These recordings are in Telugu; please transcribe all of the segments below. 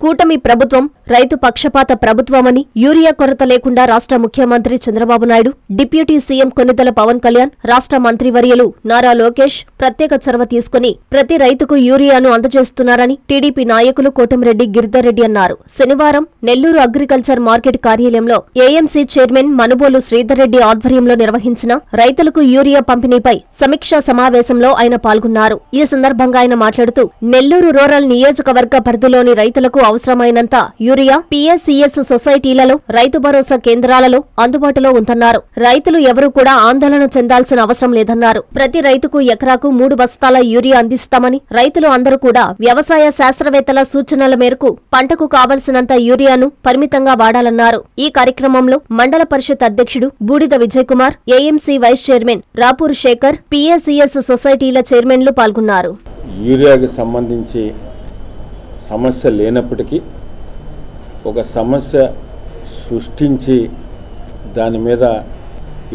కూటమి ప్రభుత్వం రైతు పక్షపాత ప్రభుత్వమని యూరియా కొరత లేకుండా రాష్ట్ర ముఖ్యమంత్రి చంద్రబాబు నాయుడు డిప్యూటీ సీఎం కొన్నిదల పవన్ కళ్యాణ్ రాష్ట్ర మంత్రివర్యులు నారా లోకేష్ ప్రత్యేక చొరవ తీసుకుని ప్రతి రైతుకు యూరియాను అందజేస్తున్నారని టీడీపీ నాయకులు కోటమిరెడ్డి గిరిధర్రెడ్డి అన్నారు. శనివారం నెల్లూరు అగ్రికల్చర్ మార్కెట్ కార్యాలయంలో ఏఎంసీ చైర్మన్ మనుబోలు శ్రీధర్రెడ్డి ఆధ్వర్యంలో నిర్వహించిన రైతులకు యూరియా పంపిణీపై సమీక్షా సమావేశంలో ఆయన పాల్గొన్నారు. ఈ సందర్భంగా ఆయన మాట్లాడుతూ నెల్లూరు రూరల్ నియోజకవర్గ పరిధిలోని రైతులకు అవసరమైనంత యూరియా పిఎస్సిఎస్ సొసైటీలలో రైతు భరోసా కేంద్రాలలో అందుబాటులో ఉందన్నారు. రైతులు ఎవరూ కూడా ఆందోళన చెందాల్సిన అవసరం లేదన్నారు. ప్రతి రైతుకు ఎకరాకు మూడు బస్తాల యూరియా అందిస్తామని రైతులు అందరూ కూడా వ్యవసాయ శాస్త్రవేత్తల సూచనల మేరకు పంటకు కావలసినంత యూరియాను పరిమితంగా వాడాలన్నారు. ఈ కార్యక్రమంలో మండల పరిషత్ అధ్యక్షుడు Budida Vijay Kumar AMC vice chairman Rapur Sekhar PSCS సొసైటీల చైర్మన్లు పాల్గొన్నారు. యూరియాకి సంబంధించి సమస్య లేనప్పటికీ ఒక సమస్య సృష్టించి దాని మీద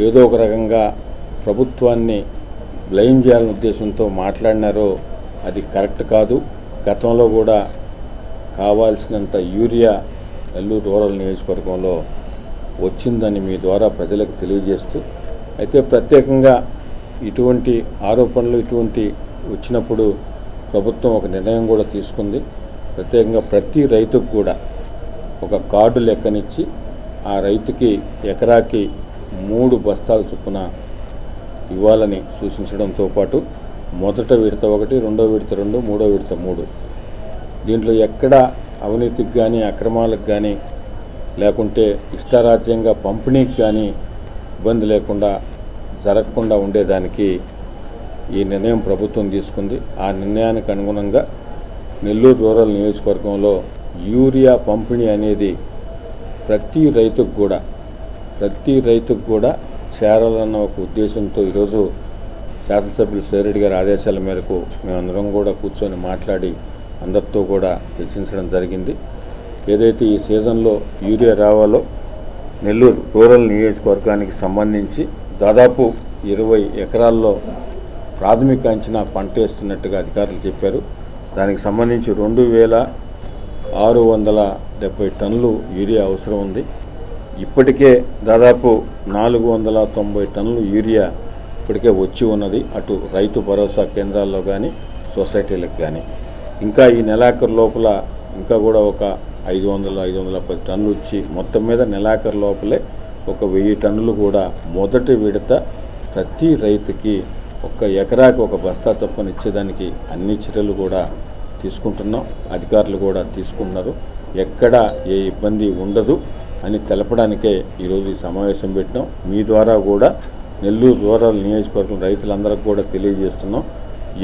ఏదో ఒక రకంగా ప్రభుత్వాన్ని బ్లైమ్ చేయాలనే ఉద్దేశంతో మాట్లాడినారో అది కరెక్ట్ కాదు. గతంలో కూడా కావాల్సినంత యూరియా నెల్లూరు రూరల్ నియోజకవర్గంలో వచ్చిందని మీ ద్వారా ప్రజలకు తెలియజేస్తూ అయితే ప్రత్యేకంగా ఇటువంటి ఆరోపణలు ఇటువంటి వచ్చినప్పుడు ప్రభుత్వం ఒక నిర్ణయం కూడా తీసుకుంది. ప్రత్యేకంగా ప్రతి రైతుకు కూడా ఒక కార్డు లెక్కనిచ్చి ఆ రైతుకి ఎకరాకి మూడు బస్తాల చొప్పున ఇవ్వాలని సూచించడంతో పాటు మొదట విడత ఒకటి రెండో విడత రెండు మూడో విడత మూడు. దీంట్లో ఎక్కడ అవినీతికి కానీ అక్రమాలకు కానీ లేకుంటే ఇష్టారాజ్యంగా పంపిణీకి కానీ ఇబ్బంది లేకుండా జరగకుండా ఉండేదానికి ఈ నిర్ణయం ప్రభుత్వం తీసుకుంది. ఆ నిర్ణయానికి అనుగుణంగా నెల్లూరు రూరల్ నియోజకవర్గంలో యూరియా పంపిణీ అనేది ప్రతి రైతుకు కూడా ప్రతి రైతుకు కూడా చేరాలన్న ఒక ఉద్దేశంతో ఈరోజు శాసనసభ్యులు సేరెడ్డి గారి ఆదేశాల మేరకు మేమందరం కూడా కూర్చొని మాట్లాడి అందరితో కూడా చర్చించడం జరిగింది. ఏదైతే ఈ సీజన్లో యూరియా రావాలో నెల్లూరు రూరల్ నియోజకవర్గానికి సంబంధించి దాదాపు ఇరవై ఎకరాల్లో ప్రాథమిక అంచనా పంట వేస్తున్నట్టుగా అధికారులు చెప్పారు. దానికి సంబంధించి రెండు వేల ఆరు వందల డెబ్బై టన్నులు యూరియా అవసరం ఉంది. ఇప్పటికే దాదాపు నాలుగు వందల తొంభై టన్నులు యూరియా ఇప్పటికే వచ్చి ఉన్నది. అటు రైతు భరోసా కేంద్రాల్లో కానీ సొసైటీలకు కానీ ఇంకా ఈ నెలాఖరు లోపల ఇంకా కూడా ఒక ఐదు వందల ఐదు వందల పది టన్నులు వచ్చి మొత్తం మీద నెలాఖరు లోపలే ఒక వెయ్యి టన్నులు కూడా మొదటి విడత ప్రతి రైతుకి ఒక ఎకరాకి ఒక బస్తా చొప్పున ఇచ్చేదానికి అన్ని చర్యలు కూడా తీసుకుంటున్నాం. అధికారులు కూడా తీసుకుంటున్నారు. ఎక్కడ ఏ ఇబ్బంది ఉండదు అని తెలపడానికే ఈరోజు ఈ సమావేశం పెట్టినాం. మీ ద్వారా కూడా నెల్లూరు రూరల్ నియోజకవర్గం రైతులందరికీ కూడా తెలియజేస్తున్నాం.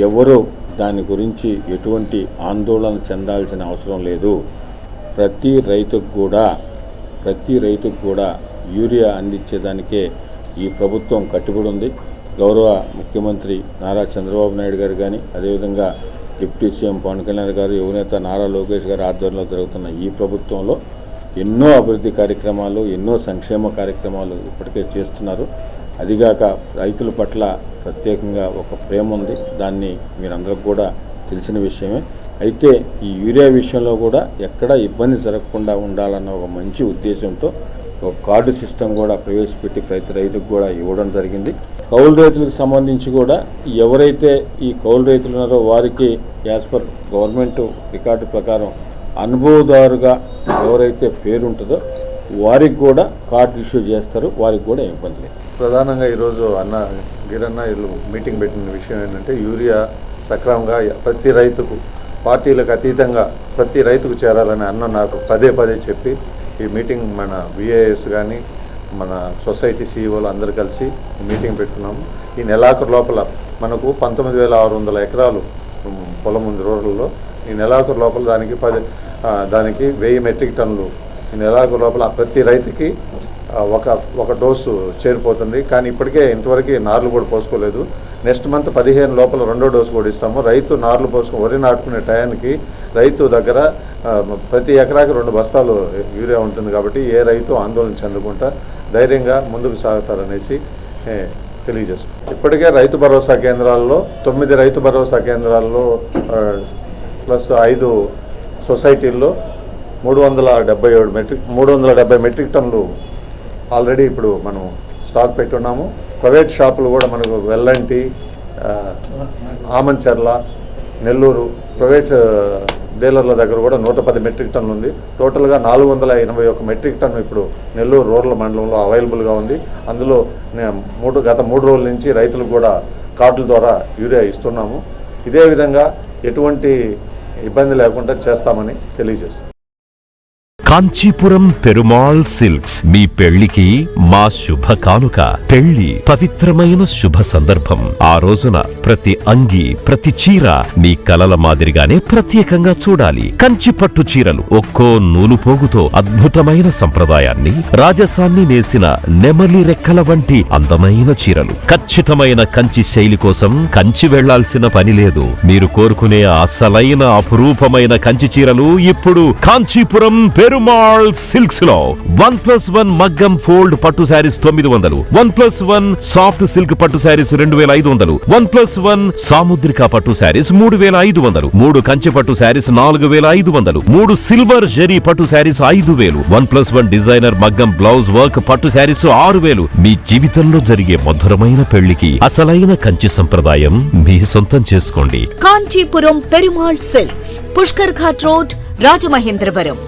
ఎవరు దాని గురించి ఎటువంటి ఆందోళన చెందాల్సిన అవసరం లేదు. ప్రతి రైతుకు కూడా ప్రతి రైతుకు కూడా యూరియా అందించేదానికే ఈ ప్రభుత్వం కట్టుబడి ఉంది. గౌరవ ముఖ్యమంత్రి నారా చంద్రబాబు నాయుడు గారు కానీ అదేవిధంగా డిప్యూటీ సీఎం పవన్ కళ్యాణ్ గారు యువనేత నారా లోకేష్ గారి ఆధ్వర్యంలో జరుగుతున్న ఈ ప్రభుత్వంలో ఎన్నో అభివృద్ధి కార్యక్రమాలు ఎన్నో సంక్షేమ కార్యక్రమాలు ఇప్పటికే చేస్తున్నారు. అదిగాక రైతుల పట్ల ప్రత్యేకంగా ఒక ప్రేమ ఉంది. దాన్ని మీరందరూ కూడా తెలిసిన విషయమే. అయితే ఈ యూరియా విషయంలో కూడా ఎక్కడ ఇబ్బంది జరగకుండా ఉండాలన్న ఒక మంచి ఉద్దేశంతో ఒక కార్డు సిస్టమ్ కూడా ప్రవేశపెట్టి ప్రతి రైతుకు కూడా ఇవ్వడం జరిగింది. కౌలు రైతులకు సంబంధించి కూడా ఎవరైతే ఈ కౌలు రైతులు ఉన్నారో వారికి యాజ్ పర్ గవర్నమెంట్ రికార్డు ప్రకారం అనుభవదారుగా ఎవరైతే పేరుంటుందో వారికి కూడా కార్డు ఇష్యూ చేస్తారు వారికి కూడా ఇబ్బంది లేదు. ప్రధానంగా ఈరోజు అన్న గిరన్న వీళ్ళు మీటింగ్ పెట్టిన విషయం ఏంటంటే యూరియా సక్రమంగా ప్రతి రైతుకు పార్టీలకు అతీతంగా ప్రతి రైతుకు చేరాలని అన్న నాకు పదే పదే చెప్పి ఈ మీటింగ్ మన విఏఎస్ కానీ మన సొసైటీ సీఈఓలు అందరు కలిసి మీటింగ్ పెట్టుకున్నాము. ఈ నెలాఖరు లోపల మనకు పంతొమ్మిది వేల ఆరు వందల ఎకరాలు పొలం ఉంది రూరల్లో. ఈ నెలాఖరు లోపల దానికి పది దానికి వెయ్యి మెట్రిక్ టన్నులు. ఈ నెలాఖరు లోపల ప్రతి రైతుకి ఒక ఒక డోసు చేరిపోతుంది. కానీ ఇప్పటికే ఇంతవరకు నార్లు కూడా పోసుకోలేదు. నెక్స్ట్ మంత్ పదిహేను లోపల రెండో డోసు కూడా ఇస్తాము. రైతు నార్లు పోసుకుని వరి నాటుకునే టయానికి రైతు దగ్గర ప్రతి ఎకరాకి రెండు బస్తాలు యూరియా ఉంటుంది కాబట్టి ఏ రైతు ఆందోళన చెందకుండా ధైర్యంగా ముందుకు సాగుతారనేసి తెలియజేస్తుంది ఇప్పటికే రైతు భరోసా కేంద్రాల్లో తొమ్మిది రైతు భరోసా కేంద్రాల్లో ప్లస్ ఐదు సొసైటీల్లో మూడు వందల డెబ్బై ఏడు మెట్రిక్ మూడు వందల డెబ్బై మెట్రిక్ టన్లు ఆల్రెడీ ఇప్పుడు మనం స్టాక్ పెట్టున్నాము. ప్రైవేట్ షాపులు కూడా మనకు వెల్లంటి ఆమంచర్ల నెల్లూరు ప్రైవేట్ డీలర్ల దగ్గర కూడా నూట పది మెట్రిక్ టన్నులు ఉంది. టోటల్గా నాలుగు వందల ఎనభై ఒక మెట్రిక్ టన్ను ఇప్పుడు నెల్లూరు రూరల్ మండలంలో అవైలబుల్గా ఉంది. అందులో మూడు గత మూడు రోజుల నుంచి రైతులకు కూడా కార్డుల ద్వారా యూరియా ఇస్తున్నాము. ఇదే విధంగా ఎటువంటి ఇబ్బంది లేకుండా చేస్తామని తెలియజేస్తుంది కాంచీపురం పెరుమాళ్ సిల్క్స్ మీ పెళ్ళికి మా శుభ కానుక పెళ్ళి పవిత్రమైన శుభ సందర్భం. ఆ రోజున ప్రతి అంగి ప్రతి చీర మీ కలల మాదిరిగానే ప్రత్యేకంగా చూడాలి. కంచి పట్టు చీరలు ఒక్కో నూలు పోగుతో అద్భుతమైన సంప్రదాయాన్ని రాజసాన్ని నేసిన నెమలి రెక్కల వంటి అందమైన చీరలు. ఖచ్చితమైన కంచి శైలి కోసం కంచి వెళ్ళాల్సిన పని లేదు. మీరు కోరుకునే అసలైన అపురూపమైన కంచి చీరలు ఇప్పుడు కాంచీపురం పెరుమాళ్ సిల్క్స్లో వన్ ప్లస్ వన్ మగ్గం ఫోల్డ్ పట్టు శారీస్ తొమ్మిది వందలు. One plus one soft silk పట్టు శారీస్ రెండు వేల ఐదు వందలు. వన్ ప్లస్ వన్ సాముద్రిక పట్టు శారీస్ మూడు వేల ఐదు వందలు. మూడు కంచి పట్టు శారీస్ నాలుగు వేల ఐదు వందలు. మూడు సిల్వర్ జరీ పట్టు శారీస్ ఐదు వేలు. వన్ ప్లస్ వన్ డిజైనర్ మగ్గం బ్లౌజ్ వర్క్ పట్టు శారీస్ ఆరు వేలు. మీ జీవితంలో జరిగే మధురమైన పెళ్ళికి అసలైన కంచి సంప్రదాయం మీ సొంతం చేసుకోండి. Kanchipuram Perumal silks Pushkar ghat road Rajamahendravaram.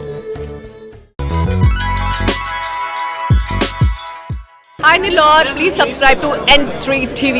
Hi Nilor, please subscribe to N3 TV.